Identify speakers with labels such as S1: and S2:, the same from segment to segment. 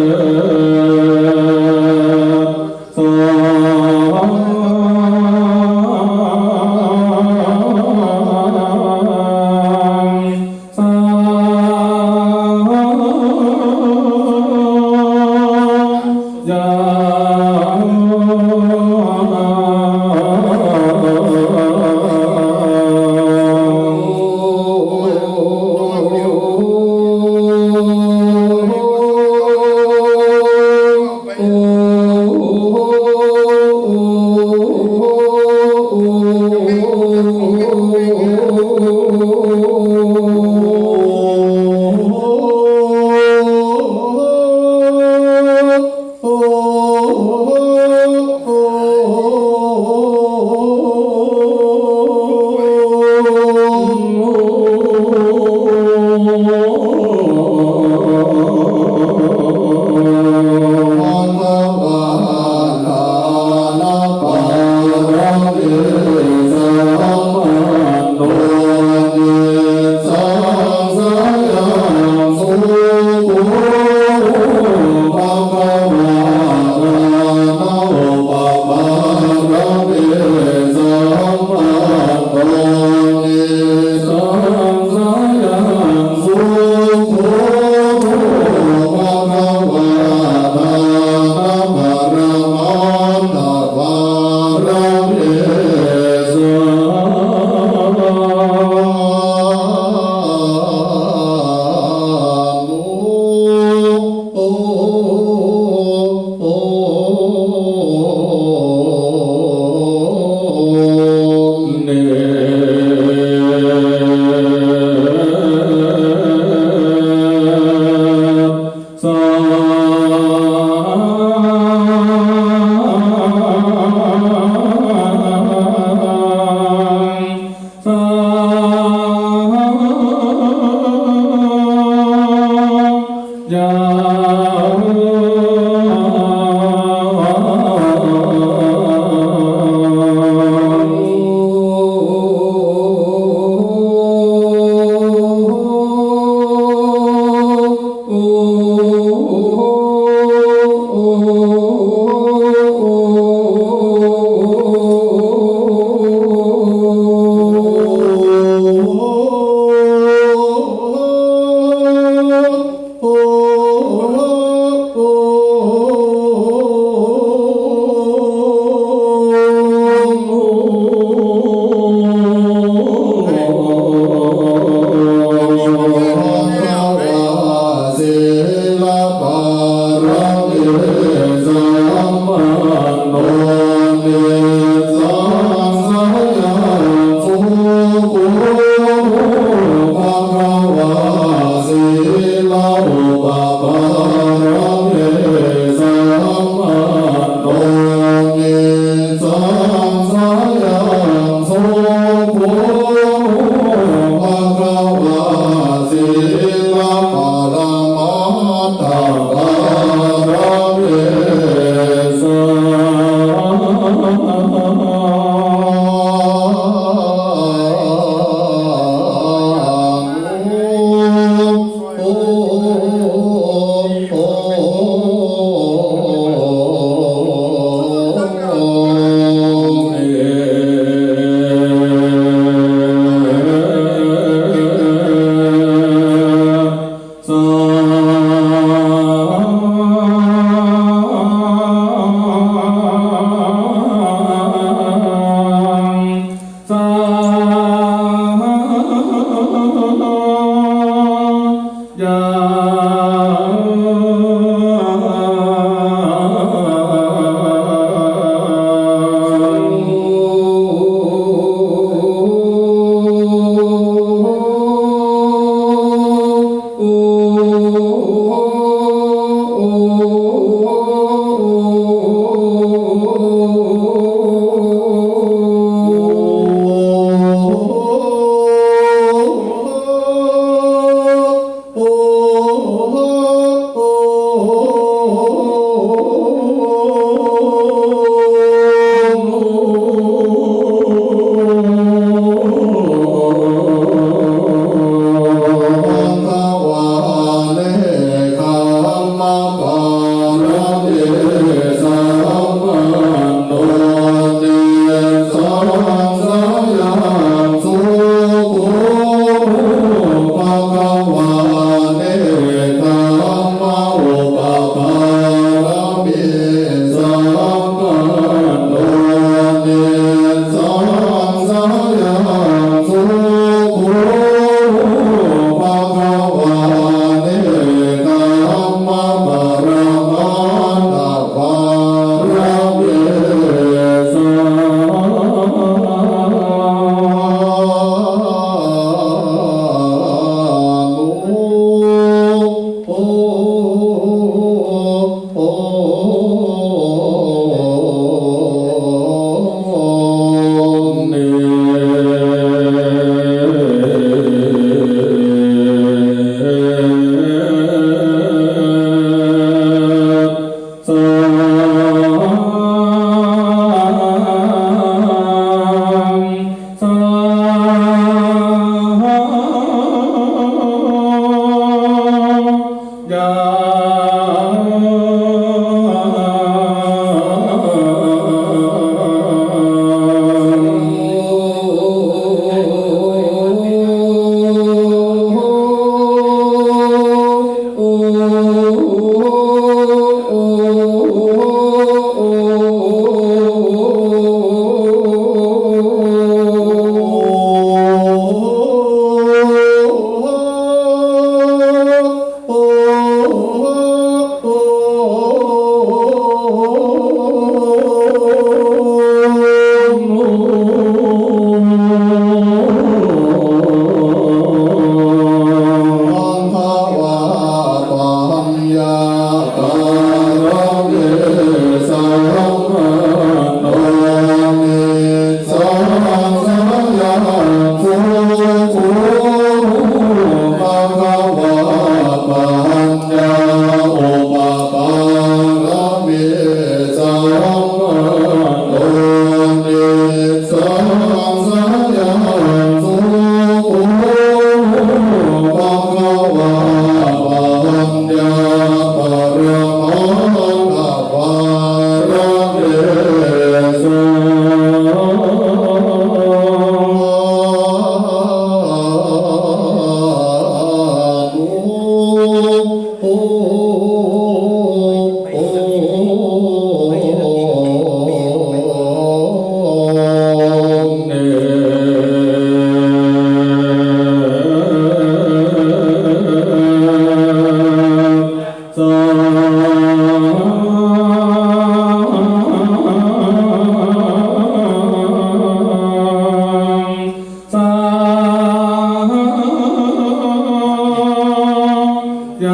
S1: ภ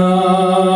S1: Allah.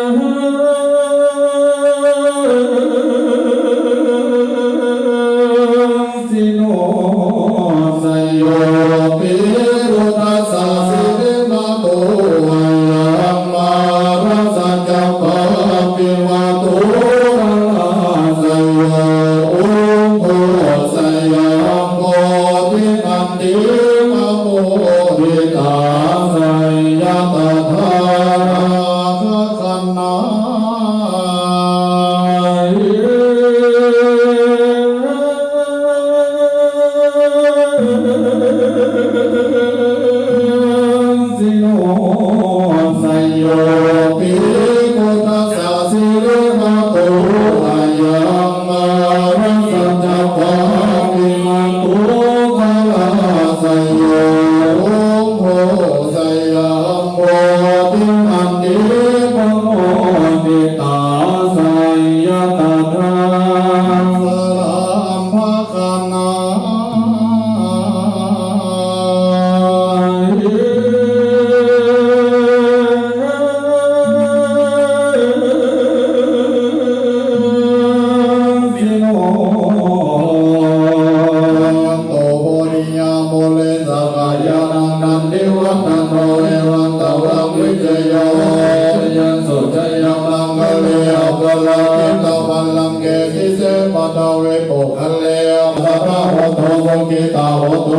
S1: ตาโหโต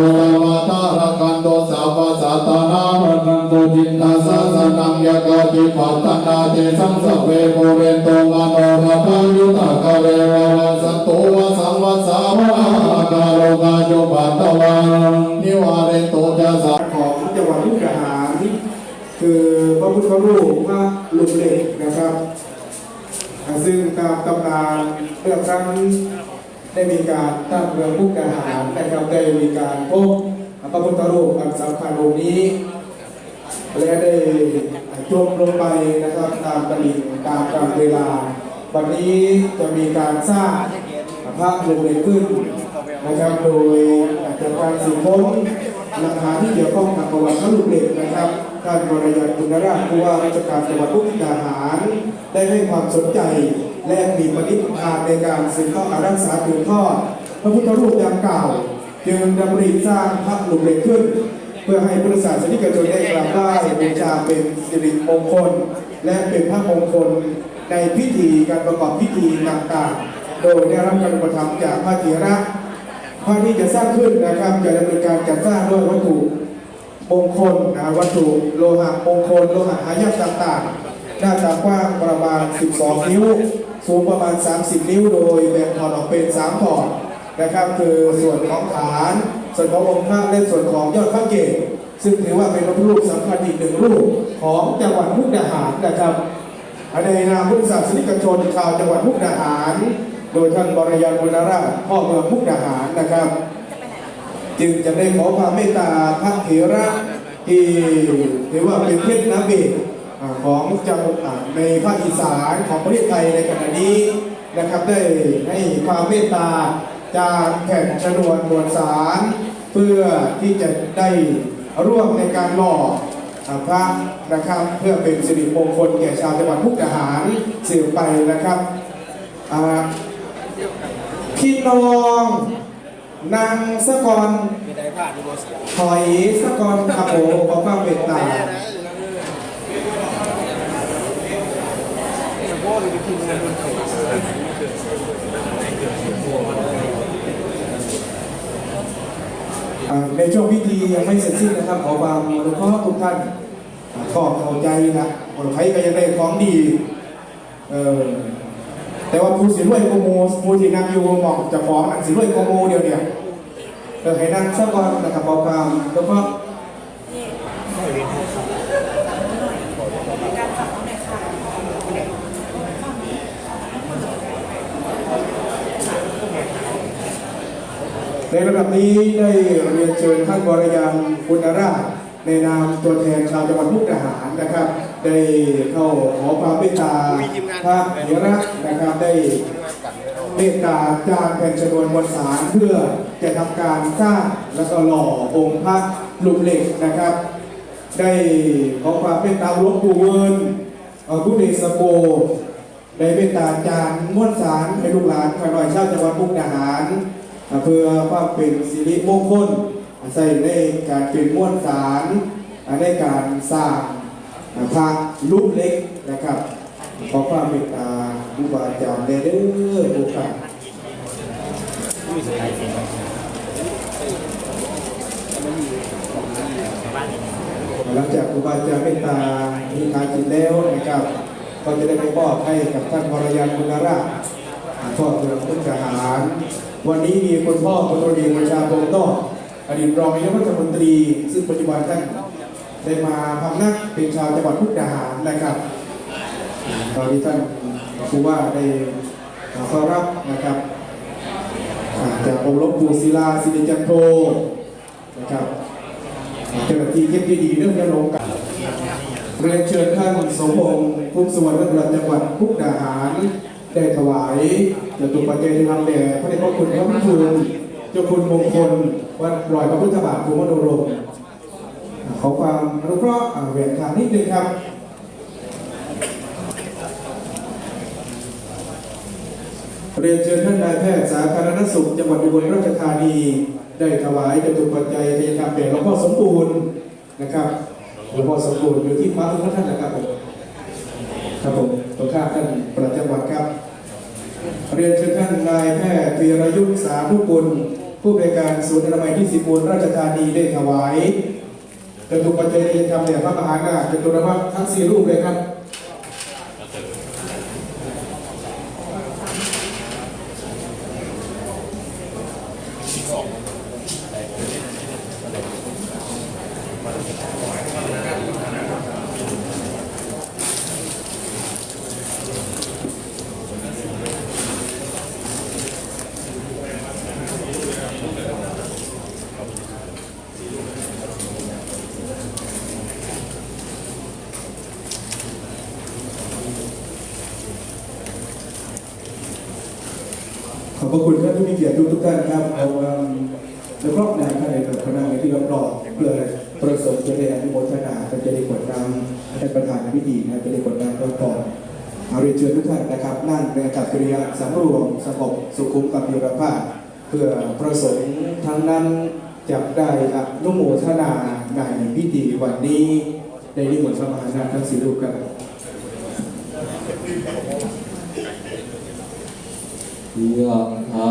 S1: มาตาระกันโตสาปัสสะตานาระกันโตจินตาสะสนังยะกะปิปัตตนาเตสังสเวโกเรโตมโนระพายุตากะเลวะวะสัตโตวะสังวะสาวะกาโลกาโยปัตตวังนิวาเรโตจะสา
S2: ของจังหวัดมุกดาหารคือพระพุทธรูปพระลุกเหล็กนะครับซึ่งตามตำนานเมื่อครั้ง ได้มีการตั้งเมืองมุกดาหารนะครับได้มีการพบพระพุทธรูปอันสำคัญองค์นี้ และได้จมลงไปนะครับตามตลิ่งตามกาลเวลา วันนี้จะมีการสร้างพระลงเหล็กขึ้นนะครับโดยจากการสืบค้นหลักฐานที่เกี่ยวข้องกับประวัติพระลูกเหล็กนะครับท่านวรยันตุนราชผู้ว่าราชการจังหวัดมุกดาหาร ได้ให้ความสนใจ และมีปณิธานในการสืบทอดการรักษาสืบทอดพระพุทธรูปดังกล่าว จึงดำริสร้างพระลูกเหล็กขึ้น เพื่อให้พุทธศาสนิกชนได้กราบไหว้บูชาเป็นสิริมงคล และเป็นพระมงคลในพิธีการประกอบพิธีต่างๆ โดยได้รับการอุปถัมภ์จากพระเถระพระที่จะสร้างขึ้นนะครับจะดำเนินการจัดสร้างด้วยวัตถุมงคลนะวัตถุโลหะมงคลโลหะหายากต่างๆ หน้าตากว้างประมาณ 12 นิ้ว สูงประมาณ 30 นิ้วโดยแบ่งถอดออกเป็น3ถอดนะครับ คือส่วนของฐาน ส่วนขององค์พระและส่วนของยอดพระเกศซึ่งถือว่าเป็นพระรูปสำคัญอีกหนึ่งรูปของจังหวัดมุกดาหารนะครับในนามพุทธศาสนิกชนชาวจังหวัดมุกดาหาร โดยท่านบรยันบุญราชพ่อเมืองมุกดาหารนะครับ จึงจะได้ขอความเมตตาพระเถระที่ถือว่าเป็นเพชรน้ำเบกอ่า ของจังหวัดอ่าในภาคอีสานของประเทศไทยในขณะนี้นะครับได้ให้ความเมตตาจากแขกชนวนมวลสาร เพื่อที่จะได้ร่วมในการหล่อพระนะครับเพื่อเป็นสิริมงคลแก่ชาวจังหวัดมุกดาหารสืบไปนะครับพี่น้องนางสะกอนถอยสะกอนครับผมขอความเมตตาอ่า ในช่วงพิธียังไม่เสร็จสิ้นนะครับ ขอความอนุเคราะห์ทุกท่านอ่าก็เข้าใจนะคนไทยก็ยังได้ของดี เออแต่ว่าผู้สิรวยโกโมผู้ที่นั่งอยู่หมอกจะฟ้องนั่งสิรวยโกโมเดียวเนี่ยเออให้นั่งสักวันนะครับขอความแล้วก็ ในระดับนี้ได้เรียนเชิญท่านวรยังบุญราชในนามตัวแทนชาวจังหวัดมุกดาหารนะครับ ได้เข้าขอความเมตตาพระเถระนะครับได้เมตตาจานแผ่นชนวนมวลสารเพื่อจะทำการสร้างและก็หล่อองค์พระหลูกเหล็กนะครับ ได้ขอความเมตตาหลวงปู่เวิร์นผู้เดชสโกได้เมตตาจารย์มวนสารให้ลูกหลานข้าน้อยชาวจังหวัดมุกดาหาร เพื่อความเป็นสิริมงคลใส่ในการเป็นม้วนสารในการสร้างอ่าพระลูกเล็กนะครับ ขอความเมตตาครูบาอาจารย์ได้เด้อทุกท่านหลังจากครูบาอาจารย์เมตตามีทานจิตแล้วนะครับ ก็จะได้ไปมอบให้กับท่านวรยันบุญราชพ่อเมืองพุทธทหาร วันนี้มีคุณพ่อพลตรีเอกประชาพงศ์ต้ออดีตรองนายกรัฐมนตรี ซึ่งปัจจุบันท่านได้มาพำนักเป็นชาวจังหวัดพุทธทหารนะครับ ตอนนี้ท่านผู้ว่าได้เข้ารับนะครับจากองค์ลวงปู่ศิลาสิริจันโทนะครับเจ้าหน้าที่เทคนิคดีเรื่องยาลงกันเรียนเชิญท่านสมพงษ์ภูมิสวัสดิ์รัฐจังหวัดพุกดาหาร ได้ถวายจตุปัจจัยในนามแด่พระเดชพระคุณพระพุทธคุณเจ้าคุณมงคลวัดรอยพระพุทธบาทภูมิโนรมขอความอนุเคราะห์อ่าแหวนทางนิดนึงครับเรียนเชิญท่านนายแพทย์สาธารณสุขจังหวัดอุบลราชธานี ได้ถวายจตุปัจจัยทายธรรมแด่หลวงพ่อสมบูรณ์นะครับหลวงพ่อสมบูรณ์อยู่ที่ฟ้าทุกท่านนะครับผม ครับผมตัวข้าท่านประจังหวัดครับ เรียนเชิญท่านนายแพทย์วีรยุทธสาธุกุลผู้บริการศูนย์อนามัยที่สิบมูลราชธานีได้ถวายจตุปัจจัยทายธรรมแด่พระมหานาจตุรพัฒน์ทั้งสี่รูปเลยครับ ขอบพระคุณท่าน ผู้มีเกียรติทุกทุกท่านครับเอาแล้วก็นายท่านในคณะในที่รับรองเพื่อประสบจะได้อนุโมทนาจะได้กดน้ำท่านประธานในพิธีนะจะได้กดน้ำก็ก่อนเอาเรียนเชิญทุกท่านนะครับ นั่งในจัดกิริยาสำรวมสงบสุขุมกับมีรภาพ เพื่อประสงค์ทั้งนั้นจะได้อนุโมทนาในพิธีวันนี้ได้นิมนต์พระมานาทั้งสี่รูปครับ
S3: ยังธา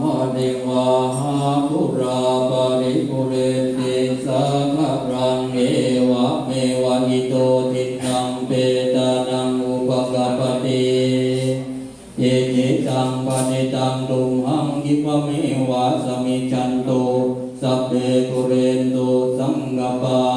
S3: มณิวาหาปุราปริปุเรนติสาคารังเอวะเมวะอิโตทินังเปตานังอุปกปปติเยจิตังปณิตังตุมหังกิปเมวะสมิจันโตสัพเพปุเรนโตสังกปา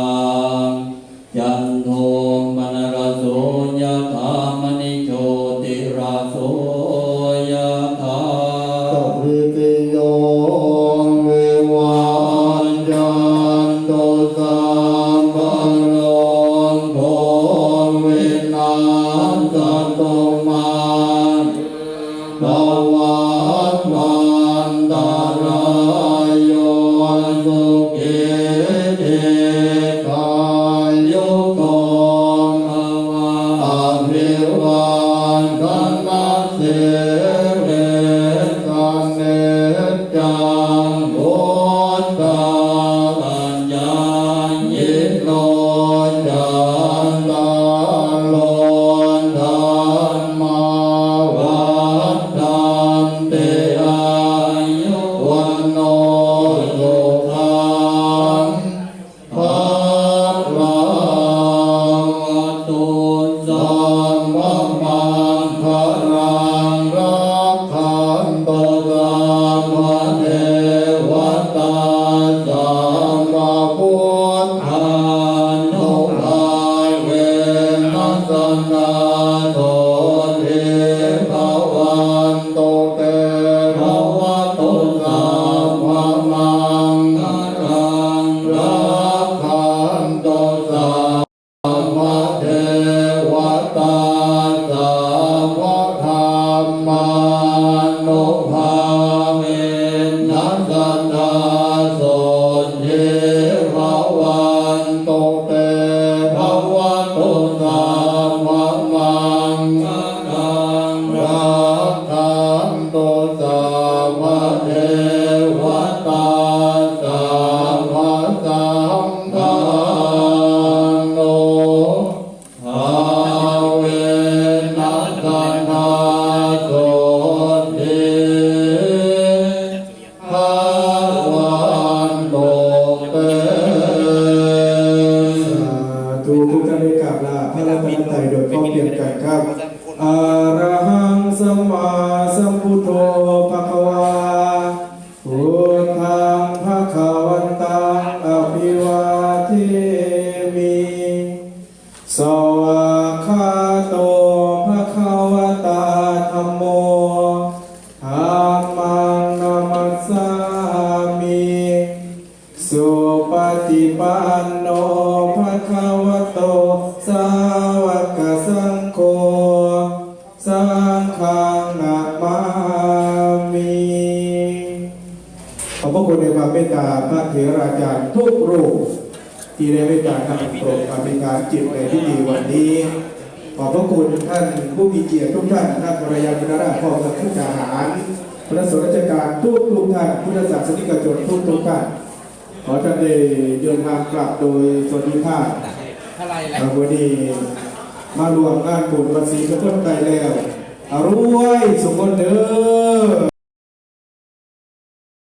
S2: โนภะคะวะโต สาวกสังโฆ สังฆังนามามิขอบพระคุณในความเมตตาพระเถราจารย์ทุกรูปที่ได้เมตตานำโปรดอภิการจิตในพิธีวันนี้ ขอบพระคุณท่านผู้มีเกียรติทุกท่านท่านภรรยาบุญราชพ่อสักดิ์ทหารพระสงฆ์ราชการทุกทุกท่านพุทธศาสนิกชนทุกทุกท่าน ขอท่านได้เดินทางกลับโดยสวัสดิภาพวันนี้มารวมงานบุญวันศรีพระพุทธไตรแล้วอรวยสมบูรณ์เด้อ